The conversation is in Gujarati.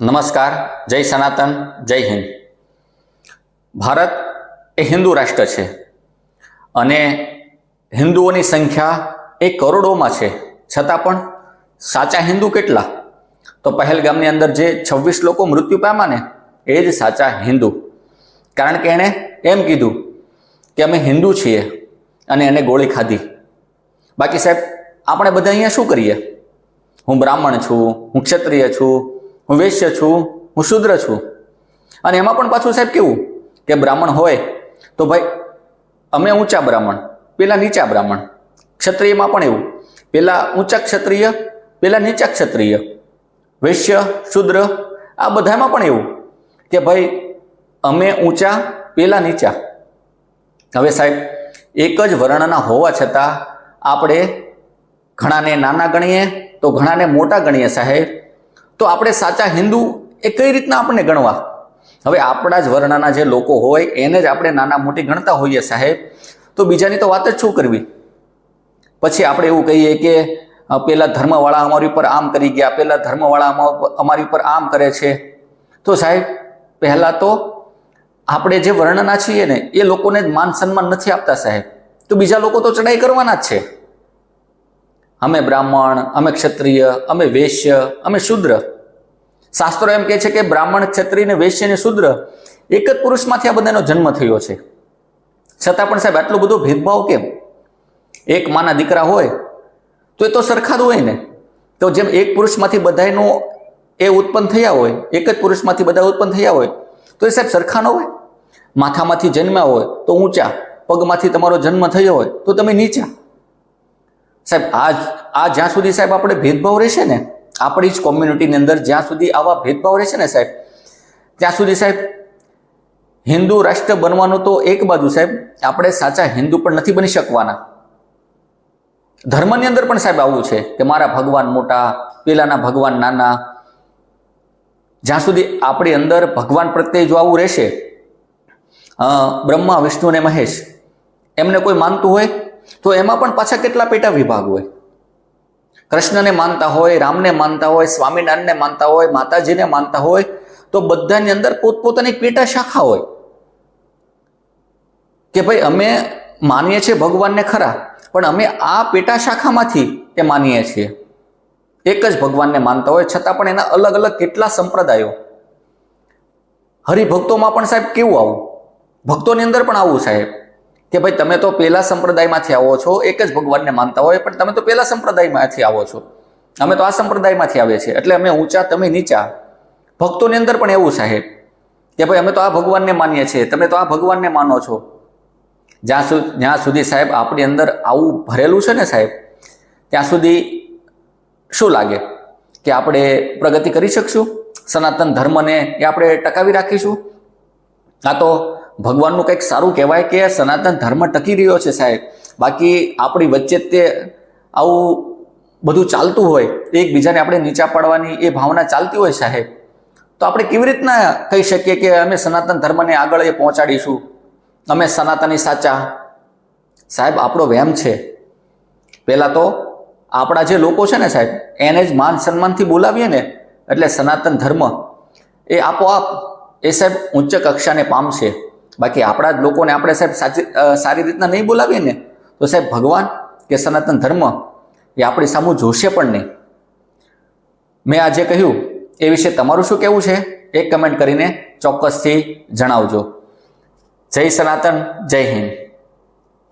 નમસ્કાર, જય સનાતન, જય હિન્દ. ભારત એ હિન્દુ રાષ્ટ્ર છે અને હિન્દુઓની સંખ્યા એ કરોડોમાં છે. છતાં પણ સાચા હિન્દુ કેટલા? તો પહેલગામની અંદર જે છવ્વીસ લોકો મૃત્યુ પામ્યા ને, એ જ સાચા હિન્દુ. કારણ કે એણે એમ કીધું કે અમે હિન્દુ છીએ અને એને ગોળી ખાધી. બાકી સાહેબ, આપણે બધા અહીંયા શું કરીએ? હું બ્રાહ્મણ છું, હું ક્ષત્રિય છું હું વૈશ્ય છું, હું શુદ્ર છું. અને એમાં પણ પાછું સાહેબ કેવું? કે બ્રાહ્મણ હોય તો ભાઈ, અમે ઊંચા બ્રાહ્મણ, પેલા નીચા બ્રાહ્મણ. ક્ષત્રિયમાં પણ એવું. પેલા ઊંચા ક્ષત્રિય, પેલા નીચા ક્ષત્રિય. વૈશ્ય, શુદ્ર, આ બધામાં પણ એવું કે ભાઈ, અમે ઊંચા, પેલા નીચા. હવે સાહેબ, એક જ વર્ણના હોવા છતાં આપણે ઘણાને નાના ગણીએ તો ઘણાને મોટા ગણીએ સાહેબ. તો આપણે સાચા હિન્દુ એ કઈ રીતના આપણને ગણવા? હવે આપણા જ વર્ણના જે લોકો હોય, એને જ આપણે નાના મોટી ગણતા હોઈએ સાહેબ. તો બીજાની તો વાત જ શું કરવી? પછી આપણે એવું કહીએ કે પેલા ધર્મવાળા અમારી ઉપર આમ કરી ગયા, પેલા ધર્મવાળા અમા- અમારી ઉપર આમ કરે છે. તો સાહેબ, પહેલાં તો આપણે જે વર્ણના છીએ ને, એ લોકોને જ માન સન્માન નથી આપતા સાહેબ. તો બીજા લોકો તો ચડાઈ કરવાના જ છે. અમે બ્રાહ્મણ, અમે ક્ષત્રિય, અમે વૈશ્ય, અમે શુદ્ર. શાસ્ત્રો એમ કહે છે કે બ્રાહ્મણ, ક્ષત્રિય ને વૈશ્ય શુદ્ર એક જ પુરુષમાંથી આ બધાનો જન્મ થયો છે. છતાં પણ સાહેબ, આટલો બધો ભેદભાવ કેમ? એક માના દીકરા હોય, તો એ તો સરખા જ હોય ને. તો જેમ એક પુરુષમાંથી બધાનું એ ઉત્પન્ન થયા હોય, એક જ પુરુષમાંથી બધા ઉત્પન્ન થયા હોય, તો એ સાહેબ સરખા ન હોય. માથામાંથી જન્મ્યા હોય તો ઊંચા, પગમાંથી તમારો જન્મ થયો હોય તો તમે નીચા. સાહેબ, આ આ જ્યાં સુધી સાહેબ આપણે ભેદભાવ રહેશે ને, આપણી જ કોમ્યુનિટીની અંદર જ્યાં સુધી આવા ભેદભાવ રહેશે ને સાહેબ, ત્યાં સુધી સાહેબ, હિન્દુ રાષ્ટ્ર બનવાનું તો એક બાજુ સાહેબ, આપણે સાચા હિન્દુ પણ નથી બની શકવાના. ધર્મની અંદર પણ સાહેબ આવું છે કે મારા ભગવાન મોટા, પેલાના ભગવાન નાના, જ્યાં સુધી આપણી અંદર ભગવાન પ્રત્યે જો આવું રહેશે બ્રહ્મા, વિષ્ણુ અને મહેશ, એમને કોઈ માનતું હોય? તો એમાં પણ પાછા કેટલા પેટા વિભાગ હોય? કૃષ્ણને માનતા હોય, રામને માનતા હોય, સ્વામિનારાયણને માનતા હોય, માતાજીને માનતા હોય, તો બધાની અંદર પોતપોતાની પેટા શાખા હોય. કે ભાઈ અમે માનીએ છીએ ભગવાનને ખરા, પણ અમે આ પેટા શાખામાંથી એ માનીએ છીએ. એક જ ભગવાનને માનતા હોય, છતાં પણ એના અલગ અલગ કેટલા સંપ્રદાયો? હરિભક્તોમાં પણ સાહેબ કેવું આવું? ભક્તોની અંદર પણ આવું સાહેબ. કે ભાઈ તમે તો પેલા સંપ્રદાયમાંથી આવો છો, એક જ ભગવાનને માનતા હોય, પણ તમે તો પેલા સંપ્રદાયમાંથી આવો છો. અમે તો આ સંપ્રદાયમાંથી આવીએ છીએ. એટલે અમે ઊંચા, તમે નીચા. ભક્તોની અંદર પણ એવું સાહેબ, કે ભાઈ અમે તો આ ભગવાનને માનીએ છીએ, તમે તો આ ભગવાનને માનો છો. જ્યાં સુધી જ્યાં સુધી સાહેબ આપણી અંદર આવું ભરેલું છે ને સાહેબ, ત્યાં સુધી શું લાગે? કે આપણે પ્રગતિ કરી શકશું? સનાતન ધર્મને એ આપણે ટકાવી રાખીશું? કાં તો ભગવાનનું કંઈક સારું કહેવાય કે સનાતન ધર્મ ટકી રહ્યો છે સાહેબ? બાકી આપણી વચ્ચે તે આવું બધું ચાલતું હોય, એકબીજાને આપણે નીચા પાડવાની એ ભાવના ચાલતી હોય સાહેબ? તો આપણે કેવી રીતના કહી શકીએ કે અમે સનાતન ધર્મને આગળ એ પહોંચાડીશું? અમે સનાતની સાચા? સાહેબ, આપણો વહેમ છે. પહેલાં તો આપણા જે લોકો છે ને સાહેબ, એને જ માન સન્માનથી બોલાવીએ ને, એટલે સનાતન ધર્મ એ આપોઆપ, એ સાહેબ, ઉચ્ચ કક્ષાને પામશે. બાકી આપણા જ લોકોને આપણે સાહેબ સાચી સારી રીતના નહીં બોલાવીએ ને, તો સાહેબ ભગવાન કે સનાતન ધર્મ એ આપણી સામું જોશે પણ નહીં. મેં આજે કહ્યું, એ વિશે તમારું શું કહેવું છે? એક કમેન્ટ કરીને ચોક્કસથી જણાવજો. જય સનાતન, જય હિન્દ.